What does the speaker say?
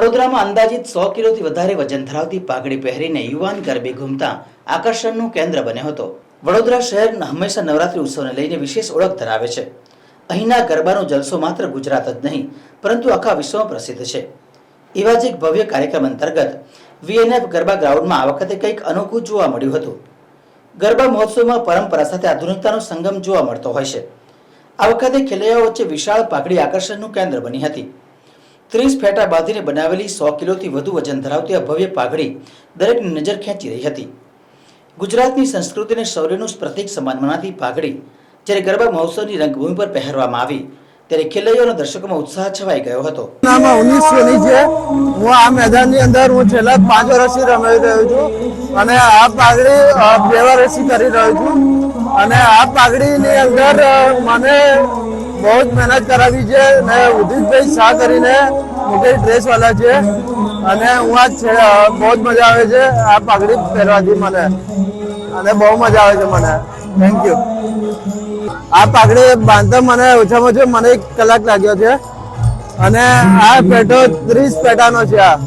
વડોદરામાં અંદાજિત સો કિલોથી વધારે વજન ધરાવતી પાઘડી પહેરીને યુવાન ગરબી ઘૂમતા આકર્ષણનું કેન્દ્ર બન્યો હતો. વડોદરા શહેર હંમેશા નવરાત્રી ઉત્સવને લઈને વિશેષ ઓળખ ધરાવે છે. અહીંના ગરબાનો જલસો માત્ર ગુજરાત જ નહીં, પરંતુ આખા વિશ્વમાં પ્રસિદ્ધ છે. એવા જ એક ભવ્ય કાર્યક્રમ અંતર્ગત વીએનએફ ગરબા ગ્રાઉન્ડમાં આ વખતે કંઈક અનોખું જોવા મળ્યું હતું. ગરબા મહોત્સવમાં પરંપરા સાથે આધુનિકતાનો સંગમ જોવા મળતો હોય છે. આ વખતે ખેલૈયાઓ વચ્ચે વિશાળ પાઘડી આકર્ષણનું કેન્દ્ર બની હતી. ત્રીસ ફેટા બાંધીને બનાવેલી સો કિલોથી વધુ વજન ધરાવતી આ ભવ્ય પાઘડી દરેકની નજર ખેંચી રહી હતી. ગુજરાતની સંસ્કૃતિ અને શૌર્યનું પ્રતીક સમાન મનાતી પાઘડી જ્યારે ગરબા મહોત્સવની રંગભૂમિ પર પહેરવામાં આવી, ત્યારે ખેલૈયાઓના દર્શકોમાં ઉત્સાહ છવાઈ ગયો હતો. છે હું આ મેદાનની અંદર હું છેલ્લા પાંચ વર્ષથી રમી રહ્યો છું અને આ પાઘડી બે વર્ષથી કરી રહ્યો છું. અને આ પાઘડીની અંદર મને બહુ જ મહેનત કરાવી છે ને ઉદિતભાઈ શાહ કરીને મોટી ડ્રેસ વાળા છે. અને હું આ બહુ જ મજા આવે છે. આ પાઘડી પહેરવાથી મને. અને બહુ મજા આવે છે મને. થેન્ક યુ આ પાઘડી બાંધતા મને ઓછામાં ઓછો મને એક કલાક લાગ્યો છે. અને આ પેટો ત્રીસ પેટાનો છે આ.